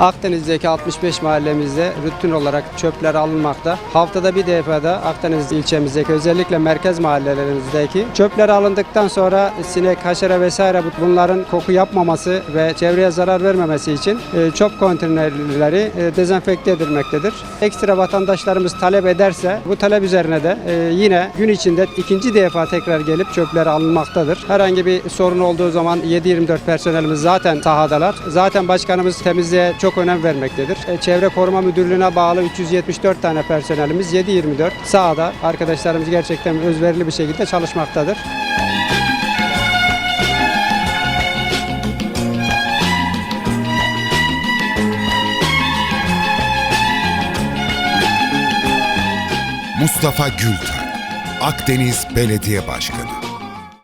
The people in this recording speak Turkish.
Akdeniz'deki 65 mahallemizde rutin olarak çöpler alınmakta. Haftada bir defada Akdeniz ilçemizdeki özellikle merkez mahallelerimizdeki çöpler alındıktan sonra sinek, haşere vesaire bunların koku yapmaması ve çevreye zarar vermemesi için e, çöp konteynerleri e, dezenfekte edilmektedir. Ekstra vatandaşlarımız talep ederse bu talep üzerine de e, yine gün içinde ikinci defa tekrar gelip çöpler alınmaktadır. Herhangi bir sorun olduğu zaman 7-24 personelimiz zaten sahadalar. Zaten başkanımız temizliğe çok önem vermektedir. E, Çevre Koruma Müdürlüğü'ne bağlı 374 tane personelimiz 7-24 sahada. Arkadaşlarımız gerçekten özverili bir şekilde çalışmaktadır. Mustafa Gülten, Akdeniz Belediye Başkanı.